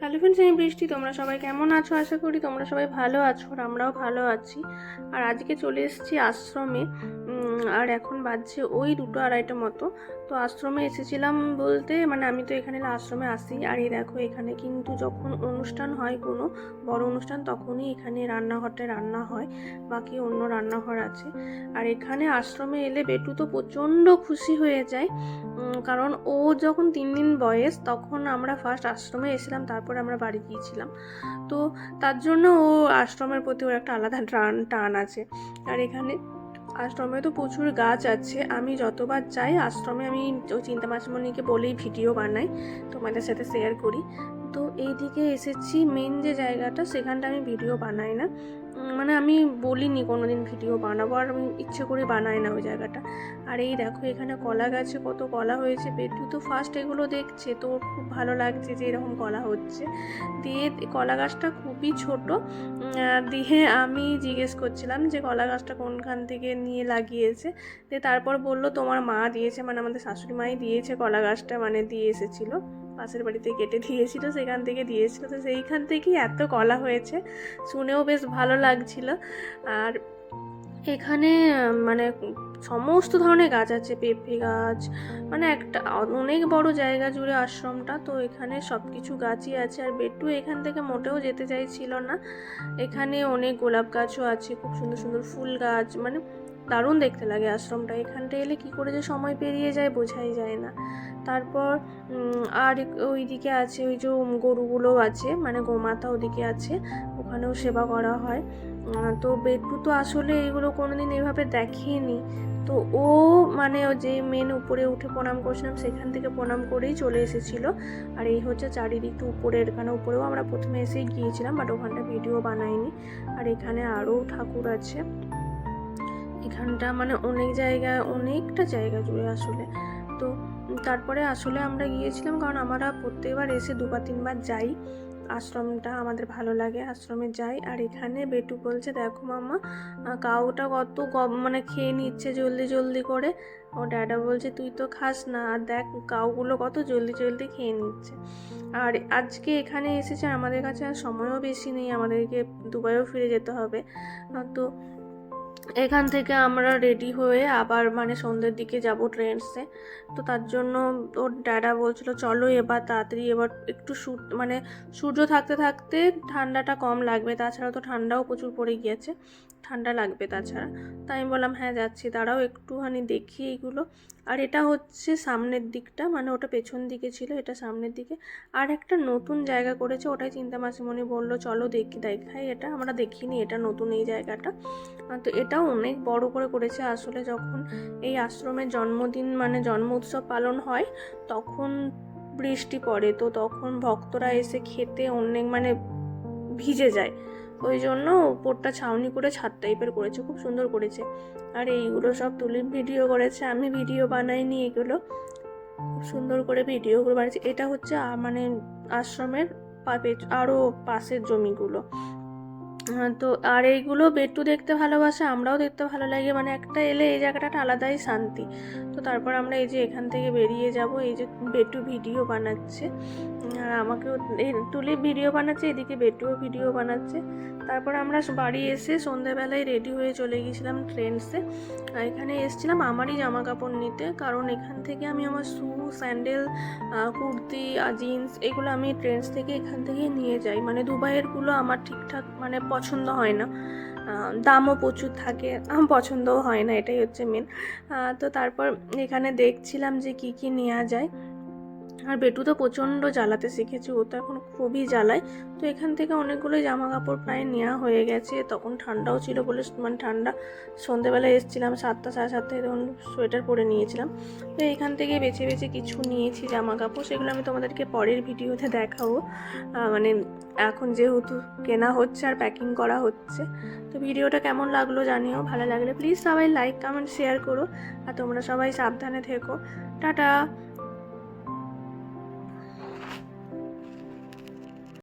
Hello friends আমি বৃষ্টি, তোমরা সবাই কেমন আছো? আশা করি তোমরা সবাই ভালো আছো আর আমরাও ভালো আছি। আর আজকে চলে এসেছি আশ্রমে আর এখন বাজছে ওই দুটো আড়াইটা মতো। তো আশ্রমে এসেছিলাম বলতে মানে আমি তো এখানে আশ্রমে আসি। আর এই দেখো, এখানে কিন্তু যখন অনুষ্ঠান হয় কোনো বড় অনুষ্ঠান, তখনই এখানে রান্নাঘরটায় রান্না হয়, বাকি অন্য রান্নাঘর আছে। আর এখানে আশ্রমে এলে বেটু তো প্রচণ্ড খুশি হয়ে যায় কারণ ও যখন তিন দিন বয়স, তখন আমরা ফার্স্ট আশ্রমে এসেছিলাম, তারপর আমরা বাড়ি গিয়েছিলাম। তো তার জন্য ও আশ্রমের প্রতি ওর একটা আলাদা টান টান আছে। আর এখানে আশ্রমে তো প্রচুর গাছ আছে। আমি যতবার যাই আশ্রমে আমি ওই চিন্তা মাসমণিকে বলেই ভিডিও বানাই, তোমাদের সাথে শেয়ার করি। তো এইদিকে এসেছি। মেন যে জায়গাটা, সেখানটা আমি ভিডিও বানাই না। মানে আমি বলিনি কোনো দিন ভিডিও বানাবো, আর আমি ইচ্ছে করে বানাই না ওই জায়গাটা। আর এই দেখো, এখানে কলা গাছে কত কলা হয়েছে। পেটু তো ফার্স্ট এগুলো দেখছে, তো খুব ভালো লাগছে যে এরকম কলা হচ্ছে। দিয়ে কলা গাছটা খুবই ছোট। দিয়ে আমি জিজ্ঞেস করছিলাম যে কলা গাছটা কোনখান থেকে নিয়ে লাগিয়েছে। দিয়ে তারপর বলল, তোমার মা দিয়েছে মানে আমাদের শাশুড়ি মাই দিয়েছে কলা গাছটা মানে দিয়ে এসেছিল। পাশের বাড়িতে কেটে দিয়েছিল, সেখান থেকে দিয়েছিল। তো সেইখান থেকেই এত কলা হয়েছে, শুনেও বেশ ভালো লাগছিল। আর এখানে মানে সমস্ত ধরনের গাছ আছে, পেঁপে গাছ মানে একটা অনেক বড় জায়গা জুড়ে আশ্রমটা। তো এখানে সব কিছু গাছই আছে, আর বেটু এখান থেকে মোটেও যেতে চাইছিল না। এখানে অনেক গোলাপ গাছও আছে, খুব সুন্দর সুন্দর ফুল গাছ মানে দারুণ দেখতে লাগে আশ্রমটা। এখানটা এলে কি করে যে সময় পেরিয়ে যায় বোঝাই যায় না। তারপর আর ওইদিকে আছে ওই যে গরুগুলো আছে মানে গোমাতা ওদিকে আছে, ওখানেও সেবা করা হয়। তো বেটু তো আসলে এগুলো কোনোদিন এভাবে দেখেনি। তো ও মানে যে মেন উপরে উঠে প্রণাম করছিলাম, সেখান থেকে প্রণাম করেই চলে এসেছিল। আর এই হচ্ছে চারিদিকটা উপরে এখানে উপরেও আমরা প্রথমে এসেই গিয়েছিলাম বাট ওখানটা ভিডিও বানাইনি আর এখানে আরও ঠাকুর আছে। এখানটা মানে অনেক জায়গায়, অনেকটা জায়গা জুড়ে আসলে। তো তারপরে আসলে আমরা গিয়েছিলাম কারণ আমরা প্রত্যেকবার এসে দুবার তিনবার যাই। আশ্রমটা আমাদের ভালো লাগে, আশ্রমে যাই। আর এখানে বেটু বলছে, দেখো মামা কাউটা কত মানে খেয়ে নিচ্ছে জলদি জলদি করে। ও ড্যাডা বলছে, তুই তো খাস না, আর দেখ কাউগুলো কত জলদি জলদি খেয়ে নিচ্ছে। আর আজকে এখানে এসেছে আমাদের কাছে আর সময়ও বেশি নেই, আমাদেরকে দুবাইও ফিরে যেতে হবে। তো এখান থেকে আমরা রেডি হয়ে আবার মানে সন্ধ্যের দিকে যাব ট্রেন্সে তো তার জন্য ওর ড্যাডা বলছিল, চলো এবার তাড়াতাড়ি এবার একটু সূর্য মানে সূর্য থাকতে থাকতে ঠান্ডাটা কম লাগবে। তাছাড়া তো ঠান্ডাও প্রচুর পড়ে গিয়েছে। ঠান্ডা লাগবে তাছাড়া। তাই আমি বললাম হ্যাঁ যাচ্ছি। তারাও একটুখানি দেখি এইগুলো। আর এটা হচ্ছে সামনের দিকটা মানে ওটা পেছন দিকে ছিল, এটা সামনের দিকে। আর একটা নতুন জায়গা করেছে, ওটাই চিন্তা মাসিমণি বলল, চলো দেখি, দেখাই এটা, আমরা দেখিনি এটা নতুন এই জায়গাটা। তো এটাও অনেক বড় করে করেছে। আসলে যখন এই আশ্রমের জন্মদিন মানে জন্ম উৎসব পালন হয়, তখন বৃষ্টি পড়ে, তো তখন ভক্তরা এসে খেতে অনেক মানে ভিজে যায়। ওই জন্য উপরটা ছাউনি করে ছাদ টাইপের করেছে, খুব সুন্দর করেছে। আর এইগুলো সব তুলি ভিডিও করেছে, আমি ভিডিও বানাইনি এগুলো। খুব সুন্দর করে ভিডিওগুলো বানিয়েছে এটা হচ্ছে মানে আশ্রমের আরও পাশের জমিগুলো। তো আর এইগুলো বেটু দেখতে ভালোবাসে, আমরাও দেখতে ভালো লাগে। মানে একটা এলে এই জায়গাটা আলাদাই শান্তি। তো তারপর আমরা এই যে এখান থেকে বেরিয়ে যাব, এই যে বেটু ভিডিও বানাচ্ছে। আর আমাকেও তুলি ভিডিও বানাচ্ছে, এদিকে বেটুও ভিডিও বানাচ্ছে। তারপর আমরা বাড়ি এসে সন্ধ্যাবেলায় রেডি হয়ে চলে গিয়েছিলাম ট্রেন্সে। আর এখানে এসেছিলাম আমারই জামা কাপড় নিতে। কারণ এখান থেকে আমি আমার শু, স্যান্ডেল কুর্তি জিন্স, এগুলো আমি ট্রেন্স থেকে এখান থেকেই নিয়ে যাই। মানে দুবাইয়েরগুলো আমার ঠিকঠাক মানে পছন্দ হয় না। দামও প্রচুর থাকে পছন্দও হয় না, এটাই হচ্ছে মেন তো তারপর এখানে দেখছিলাম যে কি কি নেওয়া যায়। আর বেটু তো প্রচণ্ড জ্বালাতে শিখেছে, ও তো এখন খুবই জ্বালায়। তো এখান থেকে অনেকগুলোই জামা কাপড় প্রায় নেওয়া হয়ে গেছে। তখন ঠান্ডাও ছিল বলে মানে ঠান্ডা সন্ধেবেলায় এসেছিলাম, সাতটা, সাড়ে সাতটায় তখন সোয়েটার পরে নিয়েছিলাম। তো এখান থেকে বেছে বেছে কিছু নিয়েছি জামা কাপড় সেগুলো আমি তোমাদেরকে পরের ভিডিওতে দেখাবো। মানে এখন যেহেতু কেনা হচ্ছে আর প্যাকিং করা হচ্ছে। তো ভিডিওটা কেমন লাগল জানিও, ভালো লাগলে প্লিজ সবাই লাইক কমেন্ট শেয়ার করো। আর তোমরা সবাই সাবধানে থেকো। টাটা!